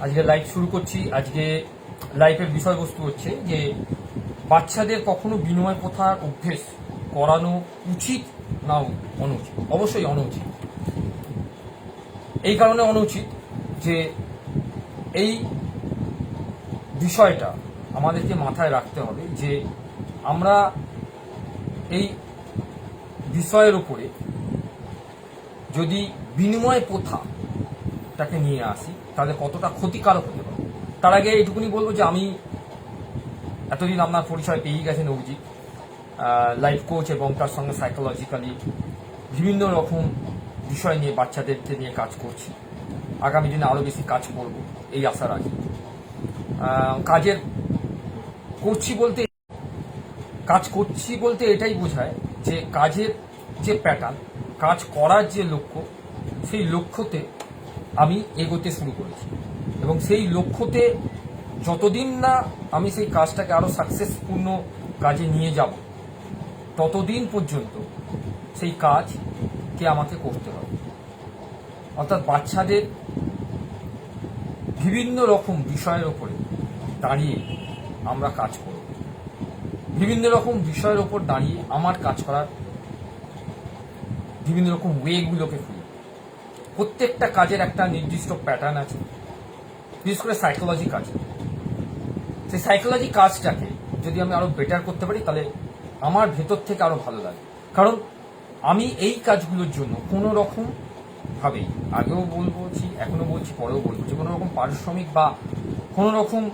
আজকে লাইভ শুরু করছি। আজকে লাইভের বিষয়বস্তু হচ্ছে যে, বাচ্চাদের কখনো বিনিময় প্রথার অভ্যেস করানো উচিত না অনুচিত? অবশ্যই অনুচিত। এই কারণে অনুচিত যে, এই বিষয়টা আমাদেরকে মাথায় রাখতে হবে যে, আমরা এই বিষয়ের উপরে যদি বিনিময় প্রথাটাকে নিয়ে আসি তাহলে কতটা ক্ষতিকারক হতে পারে। তার আগে এইটুকুনি বলব যে আমি এতদিন আপনার পরিচয় পেয়েই গেছেন অভিজিৎ লাইফ কোচ এবং তার সঙ্গে সাইকোলজিক্যালি বিভিন্ন রকম বিষয় নিয়ে বাচ্চাদেরকে নিয়ে কাজ করছি। আগামী দিনে আরও বেশি কাজ করব, এই আশা রাখি। কাজের করছি বলতে, কাজ করছি বলতে এটাই বোঝায় যে কাজের যে প্যাটার্ন কাজ করার যে লক্ষ্য, সেই লক্ষ্যতে আমি এগোতে শুরু করেছি। এবং সেই লক্ষ্যতে যতদিন না আমি সেই কাজটাকে আরও সাকসেসপূর্ণ কাজে নিয়ে যাব, ততদিন পর্যন্ত সেই কাজকে আমাকে করতে হবে। অর্থাৎ বাচ্চাদের বিভিন্ন রকম বিষয়ের ওপরে দাঁড়িয়ে আমরা কাজ করব। বিভিন্ন রকম বিষয়ের ওপর দাঁড়িয়ে আমার কাজ করার বিভিন্ন রকম ওয়েগুলোকে প্রত্যেকটা কাজের একটা নির্দিষ্ট প্যাটার্ন আছে। বিশেষ করে সাইকোলজি কাজ। সেই সাইকোলজি কাজটাকে যদি আমি আরও বেটার করতে পারি, তাহলে আমার ভেতর থেকে আরও ভালো লাগে। কারণ আমি এই কাজগুলোর জন্য কোনো রকম ভাবেই আগেও বলছি এখনও বলছি, পরেও বলব যে কোনো রকম পারিশ্রমিক বা কোনো রকম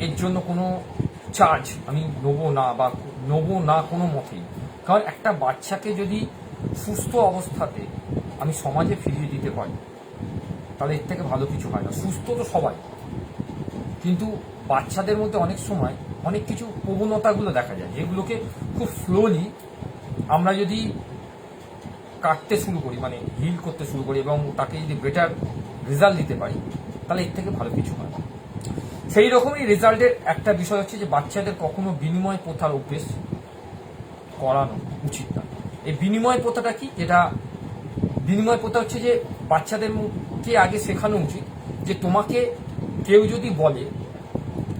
এর জন্য কোনো চার্জ আমি নেব না বা নেব না কোনো মতেই। কারণ একটা বাচ্চাকে যদি সুস্থ অবস্থাতে আমি সমাজে ফিরিয়ে দিতে পারি, তাহলে এর থেকে ভালো কিছু হয় না। সুস্থ তো সবাই। কিন্তু বাচ্চাদের মধ্যে অনেক সময় অনেক কিছু প্রবণতাগুলো দেখা যায়, যেগুলোকে খুব স্লোলি আমরা যদি কাটতে শুরু করি মানে হিল করতে শুরু করি এবং তাকে যদি বেটার রেজাল্ট দিতে পারি, তাহলে এর থেকে ভালো কিছু হয় সেই রকমই রেজাল্টের একটা বিষয় হচ্ছে যে বাচ্চাদের কখনো বিনিময় প্রথার অভ্যেস করানো উচিত না। এই বিনিময় প্রথাটা কি? যেটা বিনিময় প্রথা হচ্ছে যে বাচ্চাদেরকে আগে শেখানো উচিত যে তোমাকে কেউ যদি বলে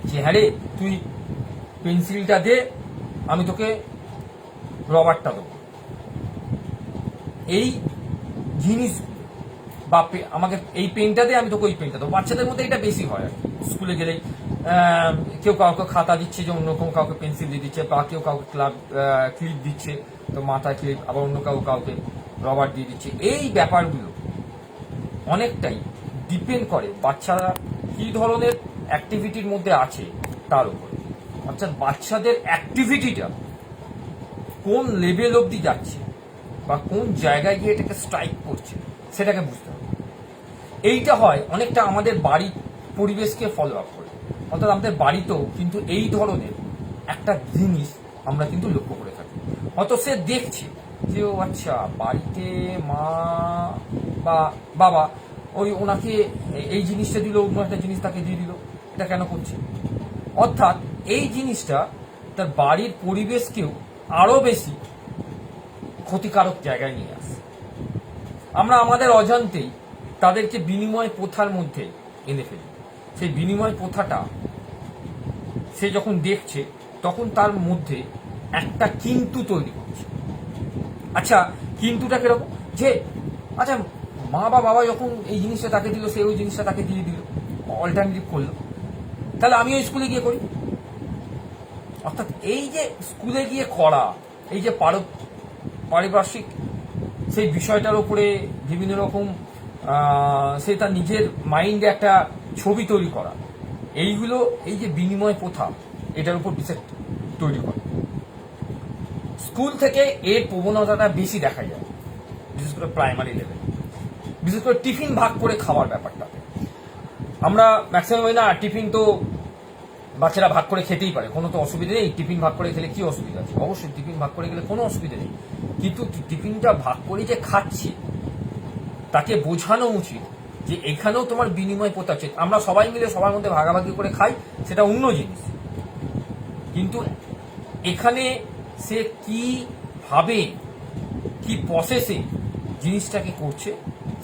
যে হ্যাঁ রে, তুই পেন্সিলটা দে, আমি তোকে রবারটা দেবো এই জিনিস বা আমাকে এই পেনটা দে, আমি তোকে ওই পেনটা দেবো বাচ্চাদের মধ্যে এটা বেশি হয়। স্কুলে গেলেই কেউ কাউকে খাতা দিচ্ছে যে অন্য কেউ কাউকে পেন্সিল দিয়ে দিচ্ছে বা কেউ কাউকে ক্লাব ক্লিপ দিচ্ছে তো মাথায় ক্লিপ, আবার অন্য কাউ কাউকে রবার দিয়ে দিচ্ছে। এই ব্যাপারগুলো অনেকটাই ডিপেন্ড করে বাচ্চারা কি ধরনের অ্যাক্টিভিটির মধ্যে আছে তার উপরে। অর্থাৎ বাচ্চাদের অ্যাক্টিভিটিটা কোন লেভেল অবধি যাচ্ছে বা কোন জায়গায় গিয়ে এটাকে স্ট্রাইক করছে সেটাকে বুঝতে হবে। এইটা হয় অনেকটা আমাদের বাড়ির পরিবেশকে ফলো আপ করে। অর্থাৎ আমাদের বাড়িতেও কিন্তু এই ধরনের একটা জিনিস আমরা কিন্তু লক্ষ্য করে থাকি। অত সে দেখছে যে ও আচ্ছা বাড়িতে মা বা বাবা, ওই ওনাকে এই জিনিসটা দিল, অন্য একটা জিনিস তাকে দিয়ে দিল, এটা কেন করছে? অর্থাৎ এই জিনিসটা তার বাড়ির পরিবেশকেও আরও বেশি ক্ষতিকারক জায়গায় নিয়ে আসে। আমরা আমাদের অজান্তেই তাদেরকে বিনিময় প্রথার মধ্যে এনে ফেলি। সেই বিনিময় প্রথাটা সে যখন দেখছে, তখন তার মধ্যে একটা কিন্তু তৈরি আচ্ছা কিন্তুটা কীরকম? যে আচ্ছা মা বা বাবা যখন এই জিনিসটা তাকে দিল, সে ওই জিনিসটা তাকে দিয়ে দিল অল্টারনেটিভ করল। তাহলে আমি ওই স্কুলে গিয়ে করি? অর্থাৎ এই যে স্কুলে গিয়ে করা, এই যে পারিপার্শ্বিক সেই বিষয়টার উপরে বিভিন্ন রকম সে তার নিজের মাইন্ডে একটা ছবি তৈরি করা। এইগুলো, এই যে বিনিময় প্রথা, এটার উপর বিশেষ তৈরি করে। স্কুল থেকে এর প্রবণতাটা বেশি দেখা যায়, বিশেষ করে প্রাইমারি লেভেল বিশেষ করে টিফিন ভাগ করে খাওয়ার ব্যাপারটাতে আমরা ম্যাক্সিমাম না, টিফিন তো বাচ্চারা ভাগ করে খেতেই পারে, কোনো তো অসুবিধা নেই, টিফিন ভাগ করে খেলে কি অসুবিধা আছে? অবশ্যই টিফিন ভাগ করে গেলে কোনো অসুবিধা নেই। কিন্তু টিফিনটা ভাগ করে যে খাচ্ছে, তাকে বোঝানো উচিত যে এখানেও তোমার বিনিময় প্রথা আছে। আমরা সবাই মিলে সবার মধ্যে ভাগাভাগি করে খাই, সেটা অন্য জিনিস। কিন্তু এখানে সে কি ভাবে, কি প্রসেসে জিনিসটাকে করছে,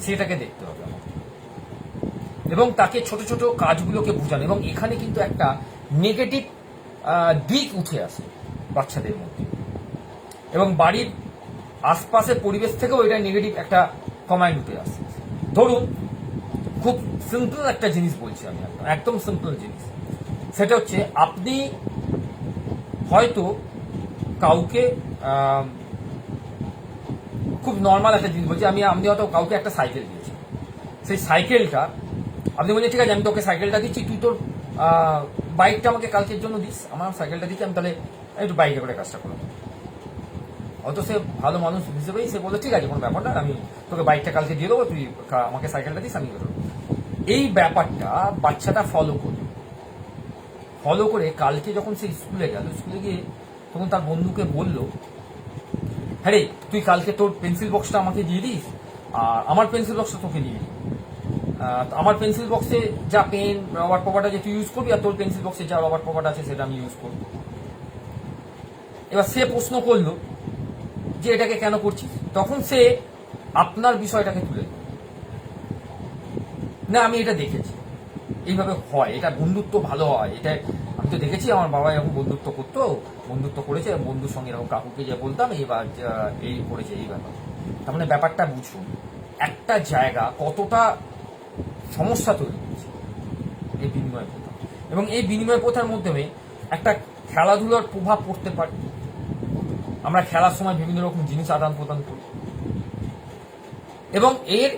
সেটাকে দেখতে হবে এবং তাকে ছোট ছোট কাজগুলোকে বোঝানো। এবং এখানে কিন্তু একটা নেগেটিভ দিক উঠে আসে বাচ্চাদের মধ্যে। এবং বাড়ির আশপাশের পরিবেশ থেকেও এটা নেগেটিভ একটা কমান্ড উঠে আসে। ধরুন, খুব সিম্পল একটা জিনিস বলছি আমি একদম সিম্পল জিনিস। সেটা হচ্ছে আপনি হয়তো কাউকে খুব নর্মাল একটা জিনিস বলছি, আমি আপনি হয়তো কাউকে একটা সাইকেল দিয়েছি। সেই সাইকেলটা আপনি বলছেন, ঠিক আছে, আমি তোকে সাইকেলটা দিচ্ছি, তুই তোর বাইকটা আমাকে কালকের জন্য দিস, আমার সাইকেলটা দিচ্ছি, আমি তাহলে একটু বাইকে করে কাজটা করলাম অত সে ভালো মানুষ হিসেবেই সে বলে ঠিক আছে, কোনো ব্যাপার না, আমি তোকে বাইকটা কালকে দিয়ে দেবো, তুই আমাকে সাইকেলটা দিস, আমি করব। এই ব্যাপারটা বাচ্চাটা ফলো করবে ফলো করে কালকে যখন সে স্কুলে গেল স্কুলে গিয়ে তখন তার বন্ধুকে বলল হ্যাঁ রে, তুই কালকে তোর পেন্সিল বক্সটা আমাকে দিয়ে দিস, আর আমার পেন্সিল বক্সটা তোকে দিয়ে আমার পেন্সিল বক্সে যা পেন রবার পকেট আছে তুই ইউজ করবি, আর তোর পেন্সিল বক্সে যা রবার পকেট আছে সেটা আমি ইউজ করব। এবার সে প্রশ্ন করল যে, এটাকে কেন করছিস? তখন সে আপনার বিষয়টাকে তুলে না, আমি এটা দেখেছি। এইভাবে হয়, এটা বন্ধুত্ব ভালো হয়, এটা আমি তো দেখেছি আমার বাবা এরকম বন্ধুত্ব করতো, বন্ধুত্ব করেছে, বন্ধুর সঙ্গে এরকম কাকুকে যে বলতাম, এইবার এই করেছে, এই ব্যাপার। তার মানে ব্যাপারটা বুঝুন, একটা জায়গা কতটা সমস্যা তৈরি করছে এই বিনিময় প্রথা। এবং এই বিনিময় প্রথার মাধ্যমে একটা খেলাধুলার প্রভাব পড়তে পারে। আমরা খেলার সময় বিভিন্ন রকম জিনিস আদান প্রদান করি। এবং এর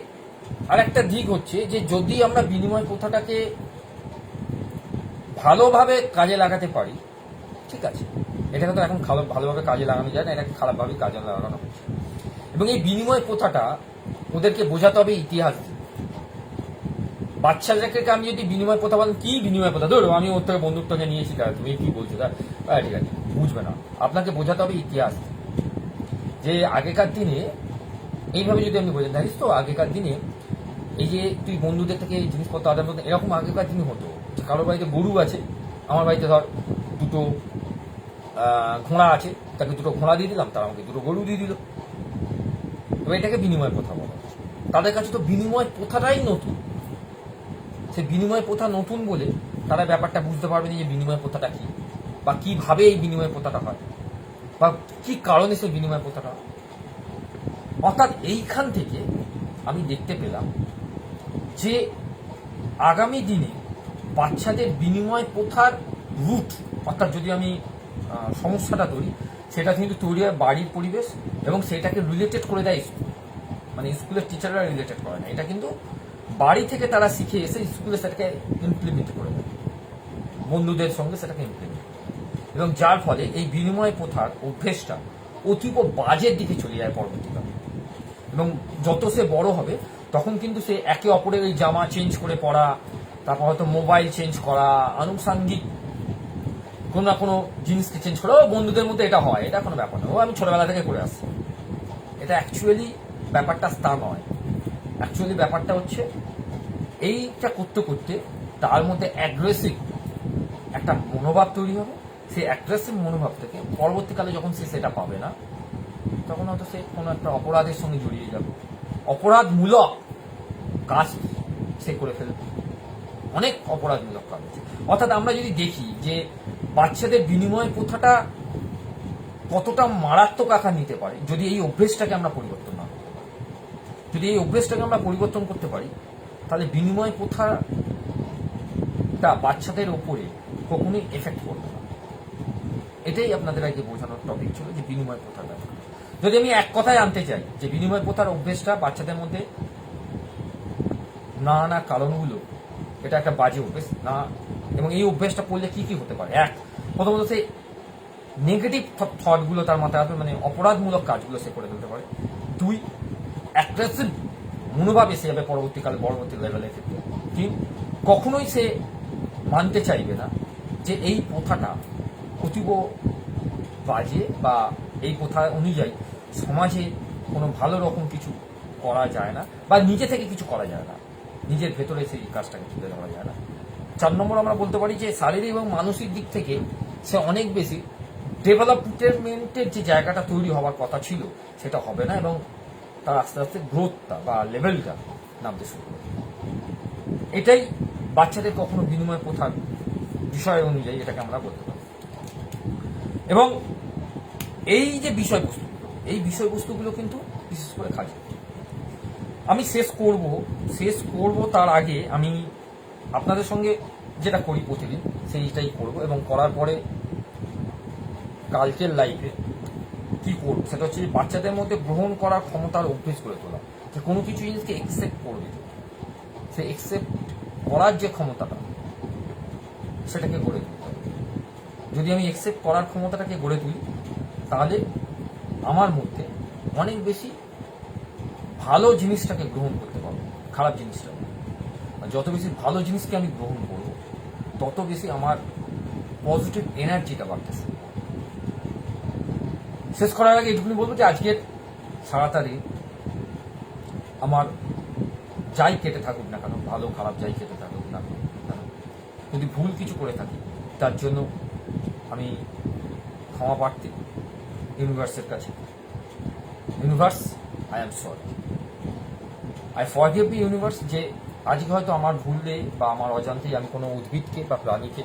আরেকটা দিক হচ্ছে যে যদি আমরা বিনিময় প্রথাটাকে ভালোভাবে কাজে লাগাতে পারি, ঠিক আছে। এটাকে তো এখন ভালোভাবে কাজে লাগানো যায় না এটাকে খারাপভাবে কাজে লাগানো হচ্ছে। এবং এই বিনিময় প্রথাটা ওদেরকে বোঝাতে হবে ইতিহাস। বাচ্চাদেরকে আমি যদি বিনিময় প্রথা বলেন, কি বিনিময় প্রথা? ধরো, আমি ওর থেকে বন্ধুত্বকে নিয়েছি তাহলে তুমি কি বলছো? তা ঠিক আছে, বুঝবে না। আপনাকে বোঝাতে হবে ইতিহাস যে আগেকার দিনে, এইভাবে যদি আপনি বোঝেন জানিস তো আগেকার দিনে, এই যে তুই বন্ধুদের থেকে জিনিসপত্র আদান প্রদান এরকম আগেকার দিনে হতো। কারোর বাড়িতে গরু আছে, আমার বাড়িতে ধর দুটো ঘোড়া আছে, তাকে দুটো ঘোড়া দিয়ে দিলাম, তারা আমাকে দুটো গরু দিয়ে দিল। এবার এটাকে বিনিময় প্রথা বলা। তাদের কাছে তো বিনিময় প্রথাটাই নতুন। সে বিনিময় প্রথা নতুন বলে তারা ব্যাপারটা বুঝতে পারবে না যে বিনিময় প্রথাটা কি, বা কীভাবে এই বিনিময় প্রথাটা হয়, বা কি কারণে সেই বিনিময় প্রথাটা হয়। অর্থাৎ এইখান থেকে আমি দেখতে পেলাম যে আগামী দিনে বাচ্চাদের বিনিময় প্রথার রুট অর্থাৎ যদি আমি সমস্যাটা ধরি, সেটা কিন্তু তৈরি হয় বাড়ির পরিবেশ এবং সেটাকে রিলেটেড করে দেয় স্কুল। মানে স্কুলের টিচাররা রিলেটেড করে না। এটা কিন্তু বাড়ি থেকে তারা শিখে এসে স্কুলে সেটাকে ইমপ্লিমেন্ট করে দেয়। বন্ধুদের সঙ্গে সেটাকে ইমপ্লিমেন্ট এবং যার ফলে এই বিনিময় প্রথার অভ্যেসটা অতীব বাজের দিকে চলে যায় পরবর্তীকালে। এবং যত সে বড় হবে, তখন কিন্তু সে একে অপরের ওই জামা চেঞ্জ করে পড়া তারপর হয়তো মোবাইল চেঞ্জ করা, আনুষাঙ্গিক কোনো না কোনো জিনিসকে চেঞ্জ করা। ও বন্ধুদের মধ্যে এটা হয়, এটা কোনো ব্যাপার না। ও আমি ছোটবেলা থেকে করে আসছি। এটা অ্যাকচুয়ালি ব্যাপারটা তা নয়। অ্যাকচুয়ালি ব্যাপারটা হচ্ছে, এইটা করতে করতে তার মধ্যে অ্যাগ্রেসিভ একটা মনোভাব তৈরি হবে। সেই অ্যাগ্রেসিভ মনোভাব থেকে পরবর্তীকালে যখন সে সেটা পাবে না, তখন হয়তো সে কোনো একটা অপরাধের সঙ্গে জড়িয়ে যাবে। অপরাধমূলক কাজ সে করে ফেলবে। অনেক অপরাধমূলক কাজ হচ্ছে। অর্থাৎ আমরা যদি দেখি যে বাচ্চাদের বিনিময় প্রথাটা কতটা মারাত্মক আকার নিতে পারে, যদি এই অভ্যেসটাকে আমরা পরিবর্তন না করতে পারি। যদি এই অভ্যেসটাকে আমরা পরিবর্তন করতে পারি, তাহলে বিনিময় প্রথাটা বাচ্চাদের ওপরে কখনোই এফেক্ট করবে না। এটাই আপনাদের আগে বোঝানোর টপিক ছিল যে বিনিময় প্রথাটা যদি আমি এক কথায় আনতে চাই যে বিনিময় প্রথার অভ্যেসটা বাচ্চাদের মধ্যে না না কারণগুলো এটা একটা বাজে অভ্যেস, না? এবং এই অভ্যেসটা করলে কি কি হতে পারে? এক, প্রথমত সেই নেগেটিভ থটগুলো তার মাথায় আসবে মানে অপরাধমূলক কাজগুলো সে করে ফেলতে পারে। দুই অ্যাগ্রেসিভ মনোভাব এসে যাবে পরবর্তীকালে, পরবর্তী লেভেলের ক্ষেত্রে। তিন, কখনোই সে মানতে চাইবে না যে এই প্রথাটা অতীব বাজে বা এই প্রথা অনুযায়ী সমাজে কোনো ভালো রকম কিছু করা যায় না বা নিজে থেকে কিছু করা যায় না। নিজের ভেতরে সেই কাজটাকে তুলে ধরা যায় না। চার নম্বর আমরা বলতে পারি যে শারীরিক এবং মানসিক দিক থেকে সে অনেক বেশি ডেভেলপমেন্টের যে জায়গাটা তৈরি হওয়ার কথা ছিল, সেটা হবে না এবং তার আস্তে আস্তে গ্রোথটা বা লেভেলটা নামতে শুরু করবে। এটাই বাচ্চাদের কখনো বিনিময় প্রথার বিষয় অনুযায়ী এটাকে আমরা বলতে পারি। এবং এই যে বিষয়বস্তু, এই বিষয়বস্তুগুলো কিন্তু বিশেষ করে কাজে আমি শেষ করব শেষ করব তার আগে আমি আপনাদের সঙ্গে যেটা করি প্রতিদিন, সেইটাই করব এবং করার পরে কালকের লাইফে কি করব, সেটা হচ্ছে বাচ্চাদের মধ্যে গ্রহণ করার ক্ষমতার অভ্যেস করে তোলা। যে কোনো কিছু জিনিসকে একসেপ্ট করবে। সে একসেপ্ট করার যে ক্ষমতাটা, সেটাকে গড়ে তুলতে যদি আমি একসেপ্ট করার ক্ষমতাটাকে গড়ে তুলি, তাহলে আমার মধ্যে অনেক বেশি ভালো জিনিসটাকে গ্রহণ করতে পারব, খারাপ জিনিসটা যত বেশি ভালো জিনিসকে আমি গ্রহণ করব, তত বেশি আমার পজিটিভ এনার্জিটা বাড়তেছে। শেষ করার আগে এটুকুনি বলব যে আজকের দিন আমার যাই কেটে থাকুক না কেন, ভালো খারাপ যাই কেটে থাকুক না যদি ভুল কিছু করে থাকি, তার জন্য আমি ক্ষমা প্রার্থী ইউনিভার্সের কাছে। Universe I am sorry I forgive the universe যে আজকে হয়তো আমার ভুললে বা আমার অজান্তেই আমি কোনো উদ্ভিদকে বা প্রাণীকে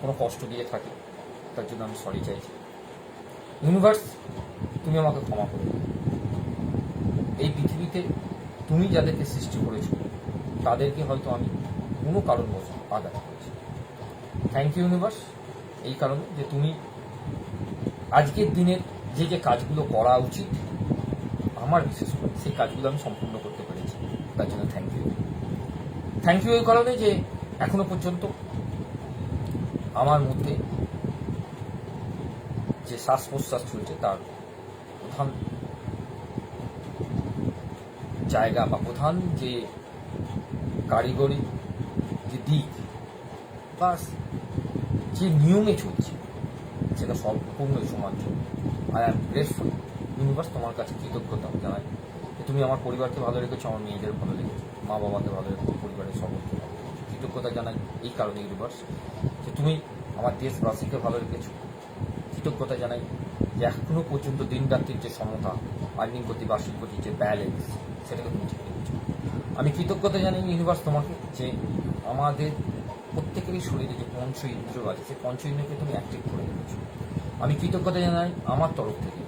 কোনো কষ্ট দিয়ে থাকি, তার জন্য আমি সরি চাইছি ইউনিভার্স তুমি আমাকে ক্ষমা করে। এই পৃথিবীতে তুমি যাদেরকে সৃষ্টি করেছ, তাদেরকে হয়তো আমি কোনো কারণবশত আঘাত করেছি থ্যাংক ইউ ইউনিভার্স এই কারণে যে তুমি আজকের দিনের যে যে কাজগুলো করা উচিত, আমার বিশেষ করে, সেই কাজগুলো আমি সম্পূর্ণ করতে তার জন্য থ্যাংক ইউ থ্যাংক ইউ এই কারণে যে এখনও পর্যন্ত আমার মধ্যে যে শ্বাস প্রশ্বাস চলছে তার প্রধান জায়গা বা প্রধান যে কারিগরি, যে দিক বা যে নিয়মে চলছে, সেটা সম্পূর্ণই সমাজ আই অ্যাম গ্রেটফুল ইউনিভার্স তোমার কাছে কৃতজ্ঞতা জানাই। তুমি আমার পরিবারকে ভালো রেখেছো, আমার মেয়েদের ভালো রেখেছো, মা বাবাকে ভালো রেখেছো, পরিবারের সকলকে ভালো রেখেছো। কৃতজ্ঞতা জানাই এই কারণে ইউনিভার্স যে তুমি আমার দেশবাসীকে ভালো রেখেছো। কৃতজ্ঞতা জানাই যে এখনও পর্যন্ত দিন রাত্রির যে সমতা আর্নিং গতি বার্ষিক গতি যে ব্যালেন্স সেটাকে তুমি ঠিক রেখেছো আমি কৃতজ্ঞতা জানাই ইউনিভার্স তোমাকে যে আমাদের প্রত্যেকেরই শরীরে যে পঞ্চ ইন্দ্র আছে, সেই পঞ্চ ইন্দ্রকে তুমি অ্যাক্টিভ করে রেখেছো। আমি কৃতজ্ঞতা জানাই আমার তরফ থেকে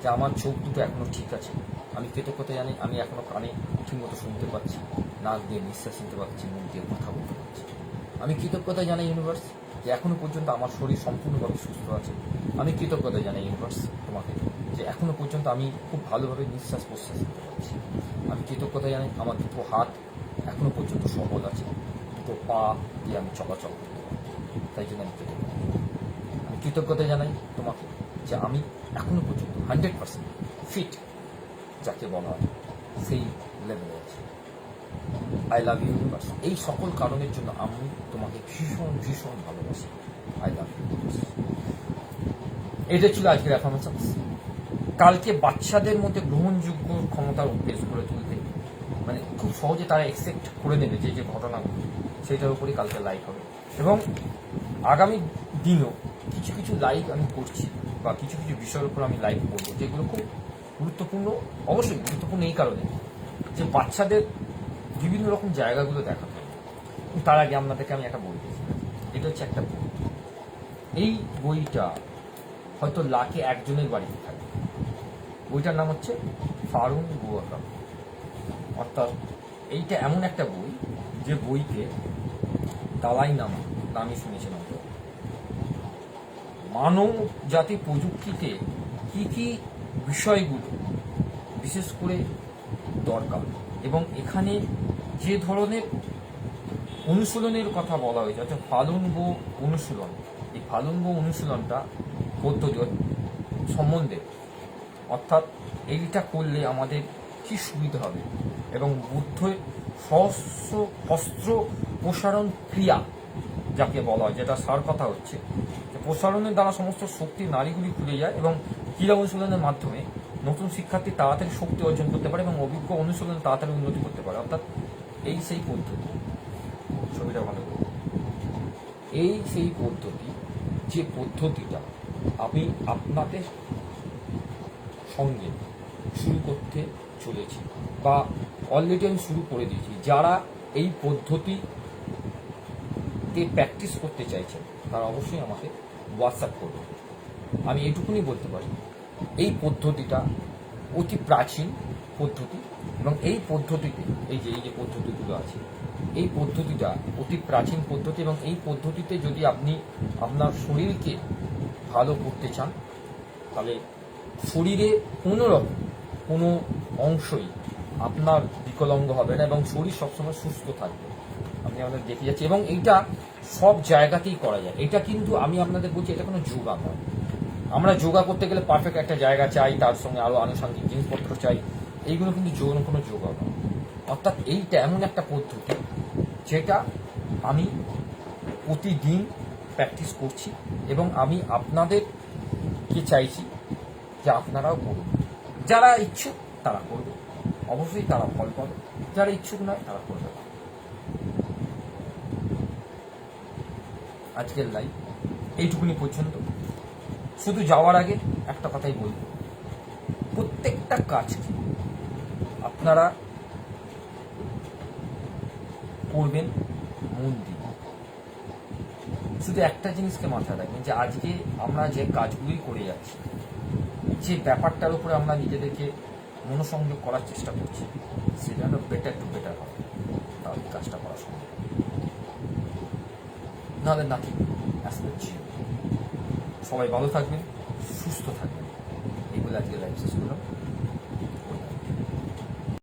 যে আমার চোখ দুটো এখনও ঠিক আছে। আমি কৃতজ্ঞতা জানি আমি এখনও কানে ঠিকমতো শুনতে পাচ্ছি, নাক দিয়ে নিঃশ্বাস নিতে পারছি, মুখ দিয়ে কথা বলতে পারছি। আমি কৃতজ্ঞতা জানাই ইউনিভার্স যে এখনও পর্যন্ত আমার শরীর সম্পূর্ণভাবে সুস্থ আছে। আমি কৃতজ্ঞতা জানাই ইউনিভার্স তোমাকে, যে এখনও পর্যন্ত আমি খুব ভালোভাবে নিঃশ্বাস প্রশ্বাস নিতে পারছি। আমি কৃতজ্ঞতা জানাই, আমার দুটো হাত এখনও পর্যন্ত সবল আছে। দুটো পা দিয়ে আমি চলাচল করতে পারি তাই জন্য আমি কৃতজ্ঞ। আমি কৃতজ্ঞতা জানাই তোমাকে, যে আমি এখনও পর্যন্ত হান্ড্রেড পার্সেন্ট ফিট যাকে বলা হয় সেই লেভেলে আছে। আই লাভ ইউ ইউনিভার্স এই সকল কারণের জন্য আমি তোমাকে ভীষণ ভীষণ ভালোবাসি। আই লাভ ইউ এটা ছিল আজকের অ্যাফার্মেশন কালকে বাচ্চাদের মধ্যে গ্রহণযোগ্য ক্ষমতার অভ্যেস করে তুলতে মানে খুব সহজে তারা একসেপ্ট করে নেবে যে যে ঘটনাগুলো সেটার উপরই কালকে লাইভ হবে। এবং আগামী দিনও কিছু কিছু লাইভ আমি করছি বা কিছু কিছু বিষয়ের উপর আমি লাইভ করব, যেগুলো খুব গুরুত্বপূর্ণ, অবশ্যই গুরুত্বপূর্ণ এই কারণে যে বাচ্চাদের বিভিন্ন রকম জায়গাগুলো দেখাতে তার আগে আপনাদেরকে আমি একটা বই দিয়েছি। এটা হচ্ছে একটা বই। এই বইটা হয়তো লাখে একজনের বাড়িতে থাকে। বইটার নাম হচ্ছে ফারুন গুয়াকাম। অর্থাৎ এইটা এমন একটা বই যে বইকে দালাই নামা, নামই শুনেছিলাম মানব জাতি প্রযুক্তিতে কি কি বিষয়গুলো, বিশেষ করে দরকার। এবং এখানে যে ধরনের অনুশীলনের কথা বলা হয়েছে, অর্থাৎ ফালুনগ অনুশীলন, এই ফালুনগ অনুশীলনটা পদ্ধতি সম্বন্ধে, অর্থাৎ এইটা করলে আমাদের কি সুবিধা হবে? এবং বুদ্ধের সহস্র অস্ত্র প্রসারণ ক্রিয়া, যাকে বলা হয়, যেটা সার কথা হচ্ছে প্রসারণের দ্বারা সমস্ত শক্তি নারীগুলি খুলে যায় এবং ক্রীড়া অনুশীলনের মাধ্যমে নতুন শিক্ষার্থী তাড়াতাড়ি শক্তি অর্জন করতে পারে এবং অভিজ্ঞ অনুশীলনে তাড়াতাড়ি উন্নতি করতে পারে। অর্থাৎ এই সেই পদ্ধতি। ছবিটা ভালো এই সেই পদ্ধতি, যে পদ্ধতিটা আমি আপনাদের সঙ্গে শুরু করতে চলেছি বা অলরেডি আমি শুরু করে দিয়েছি। যারা এই পদ্ধতিতে প্র্যাকটিস করতে চাইছেন, তারা অবশ্যই আমাকে হোয়াটসঅ্যাপ করবে। আমি এটুকুনি বলতে পারি, এই পদ্ধতিটা অতি প্রাচীন পদ্ধতি এবং এই পদ্ধতিতে, এই যে এই যে পদ্ধতিগুলো আছে, এই পদ্ধতিটা অতি প্রাচীন পদ্ধতি এবং এই পদ্ধতিতে যদি আপনি আপনার শরীরকে ভালো করতে চান, তাহলে শরীরে কোনো রকম, কোনো অংশই আপনার বিকলাঙ্গ হবে না এবং শরীর সবসময় সুস্থ থাকবে। আপনি আমাদের দেখে যাচ্ছি এবং এইটা সব জায়গাতেই করা যায়। এটা কিন্তু আমি আপনাদের বলছি, এটা কোনো যোগা নয়। আমরা যোগা করতে গেলে পারফেক্ট একটা জায়গা চাই, তার সঙ্গে আরও আনুষঙ্গিক জিনিসপত্র চাই। এইগুলো কিন্তু যোগ কোনো যোগা নয়। অর্থাৎ এইটা এমন একটা পদ্ধতি, যেটা আমি প্রতিদিন প্র্যাকটিস করছি এবং আমি আপনাদেরকে চাইছি যে আপনারাও করুন। যারা ইচ্ছুক, তারা করবে। অবশ্যই তারা ফল পাবে। যারা ইচ্ছুক নয়, তারা করবে না। আজকের লাইভ এইটুকুনি পর্যন্ত। শুধু যাওয়ার আগে একটা কথাই বলব। প্রত্যেকটা কাজকে আপনারা করবেন মন দিয়ে। শুধু একটা জিনিসকে মাথায় রাখবেন যে আজকে আমরা যে কাজগুলি করে যাচ্ছি, যে ব্যাপারটার উপরে আমরা নিজেদেরকে মনোসংযোগ করার চেষ্টা করছি, সেটা বেটার টু বেটার হয় তাহলে কাজটা করা সম্ভব। নাহলে নাথিং সবাই ভালো থাকবেন সুস্থ থাকবেন। এগুলো আজকে লাইফ শেষ করলাম।